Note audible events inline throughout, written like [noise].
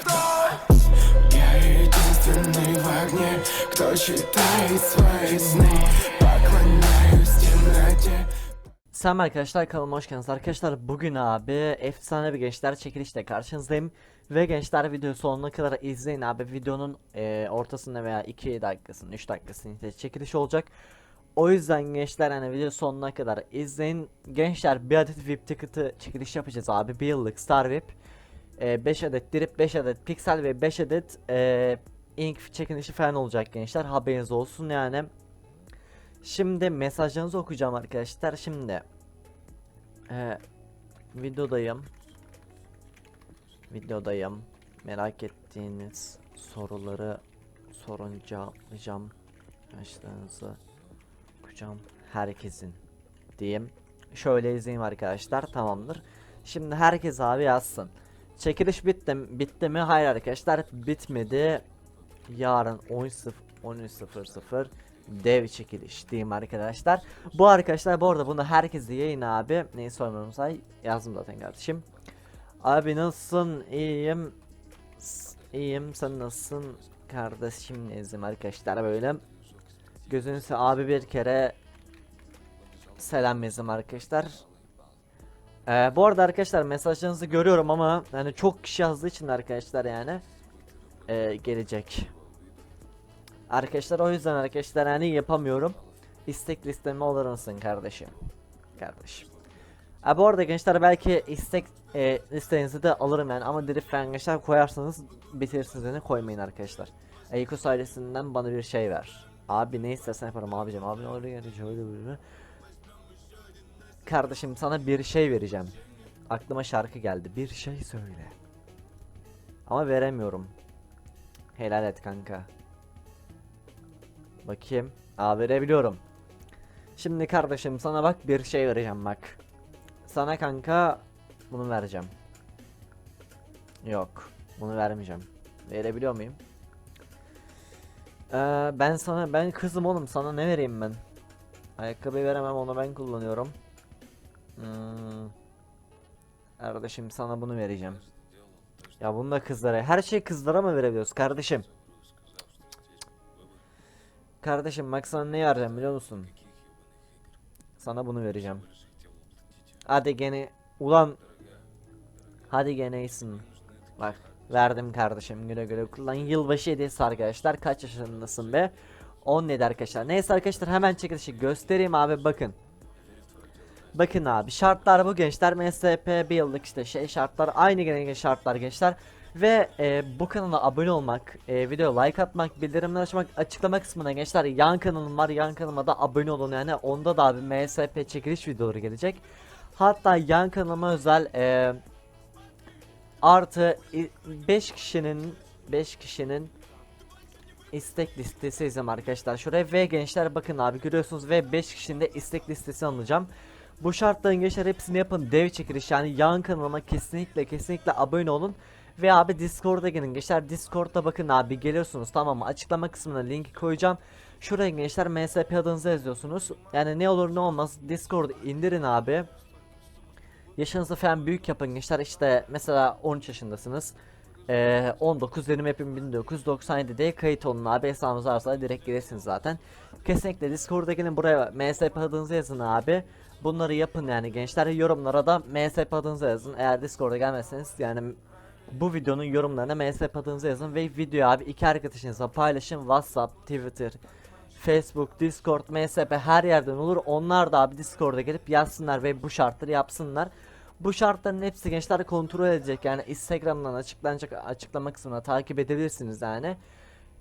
кто Я единственный в огне Кто читает свои сны Поклоняюсь темноте Selam arkadaşlar kanalıma hoş geldiniz arkadaşlar bugün abi efsane bir gençler çekilişle karşınızdayım ve gençler video sonuna kadar izleyin abi videonun e, ortasında veya 2 dakikasının 3 dakikasının işte çekiliş olacak o yüzden gençler hani video sonuna kadar izleyin gençler bir adet VIP ticket'ı çekiliş yapacağız abi bir yıllık Star VIP 5 adet drip 5 adet pixel ve 5 adet e, ink çekilişi falan olacak gençler haberiniz olsun yani Şimdi mesajlarınızı okuyacağım arkadaşlar. Şimdi ee, videodayım. Videodayım. Merak ettiğiniz soruları sorun cevaplayacağım. Yaşlarınızı okuyacağım. Herkesin diyeyim. Şöyle izleyeyim arkadaşlar. Tamamdır. Şimdi herkes abi yazsın. Çekiliş bitti? Bitti mi? Hayır arkadaşlar bitmedi. Yarın 10.00 13.00 dev çekiliş diyeyim arkadaşlar. Bu arkadaşlar bu arada bunu herkes de yayın abi. Neyi sormuyorum say yazdım zaten kardeşim. Abi nasılsın? İyiyim. İyiyim. Sen nasılsın? Kardeşim nezim arkadaşlar böyle. Gözünüzü abi bir kere selam yazım arkadaşlar. Ee, bu arada arkadaşlar mesajlarınızı görüyorum ama yani çok kişi yazdığı için arkadaşlar yani ee, gelecek. Arkadaşlar o yüzden arkadaşlar hani yapamıyorum. İstek listeme olur musun kardeşim? Kardeşim. Ha bu arada gençler belki istek e, listenizi de alırım yani ama direkt falan gençler koyarsanız bitirirsiniz yani koymayın arkadaşlar. Eykos ailesinden bana bir şey ver. Abi ne istersen yaparım abicim. Abi ne olur yani şöyle böyle. Kardeşim sana bir şey vereceğim. Aklıma şarkı geldi. Bir şey söyle. Ama veremiyorum. Helal et kanka. Bakayım. Aa verebiliyorum. Şimdi kardeşim sana bak bir şey vereceğim bak. Sana kanka bunu vereceğim. Yok. Bunu vermeyeceğim. Verebiliyor muyum? Ee, ben sana ben kızım oğlum sana ne vereyim ben? Ayakkabı veremem onu ben kullanıyorum. Hmm. Kardeşim sana bunu vereceğim. Ya bunu da kızlara. Her şey kızlara mı verebiliyoruz kardeşim? Kardeşim bak sana ne vereceğim biliyor musun? Sana bunu vereceğim. Hadi gene ulan Hadi gene iyisin. Bak verdim kardeşim güle güle kullan. Yılbaşı hediyesi arkadaşlar. Kaç yaşındasın be? 17 arkadaşlar. Neyse arkadaşlar hemen çekilişi göstereyim abi bakın. Bakın abi şartlar bu gençler MSP bir yıllık işte şey şartlar aynı gene şartlar gençler. Ve e, bu kanala abone olmak, e, video like atmak, bildirimler açmak açıklama kısmına gençler yan kanalım var yan kanalıma da abone olun yani onda da abi MSP çekiliş videoları gelecek. Hatta yan kanalıma özel e, artı 5 kişinin 5 kişinin istek listesi izlem arkadaşlar şuraya ve gençler bakın abi görüyorsunuz ve 5 kişinin de istek listesi alacağım. Bu şartların gençler hepsini yapın dev çekiliş yani yan kanalıma kesinlikle kesinlikle abone olun. Ve abi Discord'a gelin gençler Discord'da bakın abi geliyorsunuz tamam mı açıklama kısmına linki koyacağım. Şuraya gençler MSP adınızı yazıyorsunuz. Yani ne olur ne olmaz Discord'u indirin abi. Yaşınızı falan büyük yapın gençler işte mesela 13 yaşındasınız. Ee, 19 benim hepim 1997'de kayıt olun abi hesabınız varsa direkt gelirsiniz zaten. Kesinlikle Discord'a gelin buraya MSP adınızı yazın abi. Bunları yapın yani gençler yorumlara da MSP adınızı yazın. Eğer Discord'a gelmezseniz yani bu videonun yorumlarına MSP adınızı yazın ve videoyu abi iki arkadaşınızla paylaşın. WhatsApp, Twitter, Facebook, Discord, MSP her yerden olur. Onlar da abi Discord'a gelip yazsınlar ve bu şartları yapsınlar. Bu şartların hepsi gençler kontrol edecek. Yani Instagram'dan açıklanacak açıklama kısmına takip edebilirsiniz yani.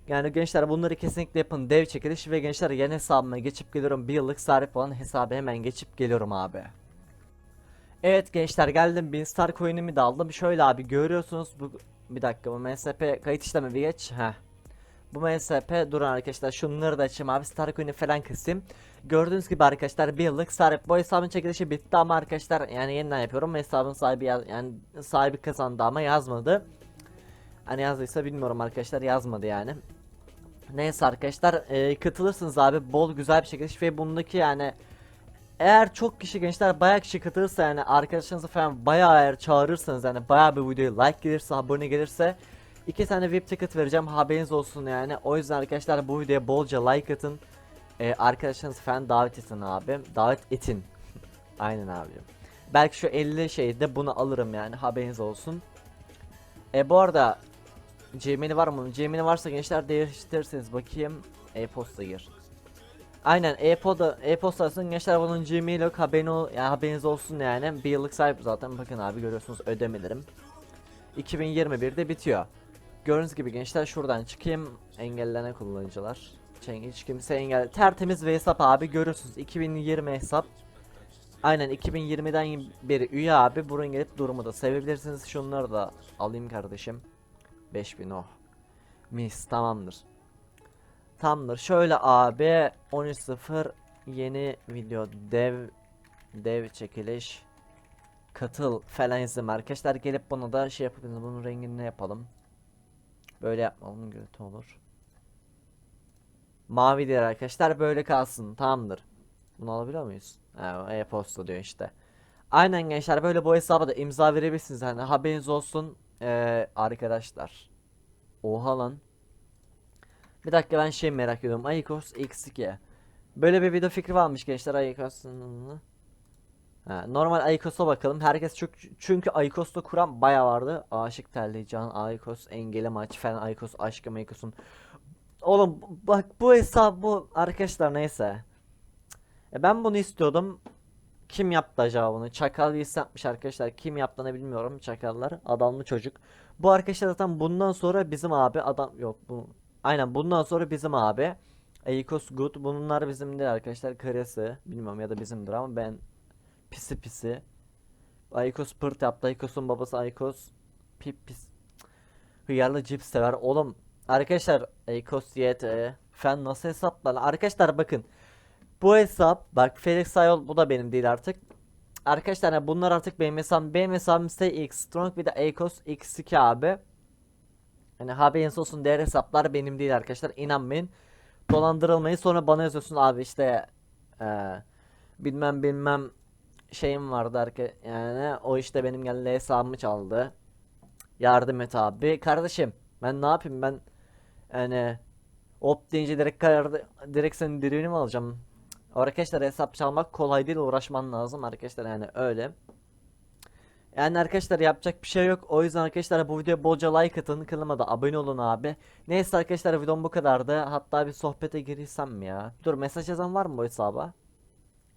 Yani gençler bunları kesinlikle yapın. Dev çekiliş ve gençler yeni hesabıma geçip geliyorum. Bir yıllık sahip olan hesabı hemen geçip geliyorum abi. Evet gençler geldim. Bin star coin'imi de aldım. Şöyle abi görüyorsunuz. Bu bir dakika bu MSP kayıt işlemi bir geç. Heh. Bu MSP durun arkadaşlar şunları da açayım abi star coin'i falan kısayım. Gördüğünüz gibi arkadaşlar bir yıllık sahip bu hesabın çekilişi bitti ama arkadaşlar yani yeniden yapıyorum hesabın sahibi yani sahibi kazandı ama yazmadı. Hani yazdıysa bilmiyorum arkadaşlar yazmadı yani. Neyse arkadaşlar e, katılırsınız abi bol güzel bir çekiliş ve bundaki yani eğer çok kişi gençler bayağı kişi katılırsa yani arkadaşlarınızı falan bayağı eğer çağırırsanız yani bayağı bir videoya like gelirse abone gelirse iki tane VIP ticket vereceğim haberiniz olsun yani. O yüzden arkadaşlar bu videoya bolca like atın. Ee, arkadaşlarınız falan davet edin abi. Davet etin. [laughs] Aynen abi. Belki şu 50 şeyde bunu alırım yani haberiniz olsun. E bu arada Gmail'i var mı? Gmail'i varsa gençler değiştirirseniz bakayım. E-posta gir. Aynen e-posta e-postasın gençler bunun Gmail yok haberin ol, yani haberiniz olsun yani. Bir yıllık sahip zaten bakın abi görüyorsunuz ödemelerim. 2021'de bitiyor. Gördüğünüz gibi gençler şuradan çıkayım. Engellenen kullanıcılar. Hiç kimse engel. Tertemiz bir hesap abi görüyorsunuz 2020 hesap. Aynen 2020'den beri üye abi buraya gelip durumu da sevebilirsiniz. Şunları da alayım kardeşim. 5000 oh. Mis tamamdır. Tamamdır. Şöyle abi 13.0 yeni video dev dev çekiliş katıl falan izleme arkadaşlar gelip bunu da şey yapabiliriz. Bunun rengini ne yapalım? Böyle yapmamın kötü olur. Mavi diğer arkadaşlar böyle kalsın. Tamamdır. Bunu alabiliyor muyuz? E-posta diyor işte. Aynen gençler böyle bu hesaba da imza verebilirsiniz. Hani haberiniz olsun ee, arkadaşlar. Oha lan. Bir dakika ben şey merak ediyorum. Ayikos X2. Böyle bir video fikri varmış gençler Ayikos'un. Ha, normal Ayikos'a bakalım. Herkes çok çünkü Ayikos'ta kuran baya vardı. Aşık Telli, Can, Ayikos, Engeli Maç, Fen Ayikos, Aşkım Ayikos'un. Oğlum bak bu hesap bu arkadaşlar neyse. E ben bunu istiyordum. Kim yaptı acaba bunu? Çakal yapmış arkadaşlar. Kim yaptığını bilmiyorum. Çakallar. Adamlı çocuk. Bu arkadaşlar zaten bundan sonra bizim abi adam yok bu. Aynen bundan sonra bizim abi. Eikos Good. Bunlar bizim değil arkadaşlar. Karesi. Bilmiyorum ya da bizimdir ama ben pisi pisi. Aykos pırt yaptı. Aykos'un babası Aykos. Pip pis. Hıyarlı cips sever. Oğlum arkadaşlar Aykos YT. Fen nasıl hesaplar? Arkadaşlar bakın. Bu hesap bak Felix Sayol bu da benim değil artık. Arkadaşlar yani bunlar artık benim hesabım. Benim hesabım X Strong bir de Aykos X2 abi. Hani haberiniz olsun diğer hesaplar benim değil arkadaşlar. İnanmayın. Dolandırılmayın sonra bana yazıyorsun abi işte eee bilmem bilmem şeyim vardı arka yani o işte benim geldi hesabımı çaldı. Yardım et abi. Kardeşim ben ne yapayım ben yani op deyince direkt karar direkt senin direğini mi alacağım? Arkadaşlar hesap çalmak kolay değil uğraşman lazım arkadaşlar yani öyle. Yani arkadaşlar yapacak bir şey yok. O yüzden arkadaşlar bu videoya bolca like atın. Kanalıma da abone olun abi. Neyse arkadaşlar videom bu kadardı. Hatta bir sohbete girsem ya? Dur mesaj yazan var mı bu hesaba?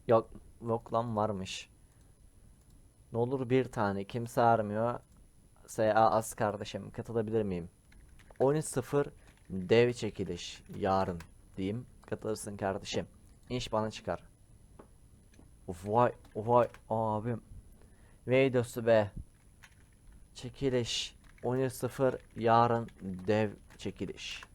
Yok. Yok lan varmış. Ne olur bir tane. Kimse armıyor. SA az kardeşim. Katılabilir miyim? 13-0 dev çekiliş. Yarın diyeyim. Katılırsın kardeşim. İş bana çıkar. Vay vay abim. Videosu be. Çekiliş 13.0 yarın dev çekiliş.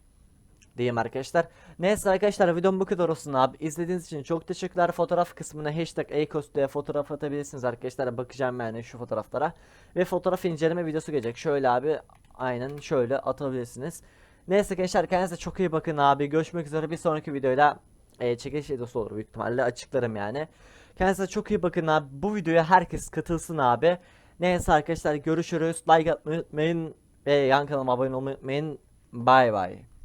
Diyeyim arkadaşlar. Neyse arkadaşlar videom bu kadar olsun abi. İzlediğiniz için çok teşekkürler. Fotoğraf kısmına hashtag Ecos diye fotoğraf atabilirsiniz arkadaşlar. Bakacağım yani şu fotoğraflara. Ve fotoğraf inceleme videosu gelecek. Şöyle abi aynen şöyle atabilirsiniz. Neyse gençler kendinize çok iyi bakın abi. Görüşmek üzere bir sonraki videoyla e, çekiliş videosu olur büyük ihtimalle açıklarım yani. Kendinize çok iyi bakın abi. Bu videoya herkes katılsın abi. Neyse arkadaşlar görüşürüz. Like atmayı unutmayın. Ve yan kanalıma abone olmayı unutmayın. Bay bay.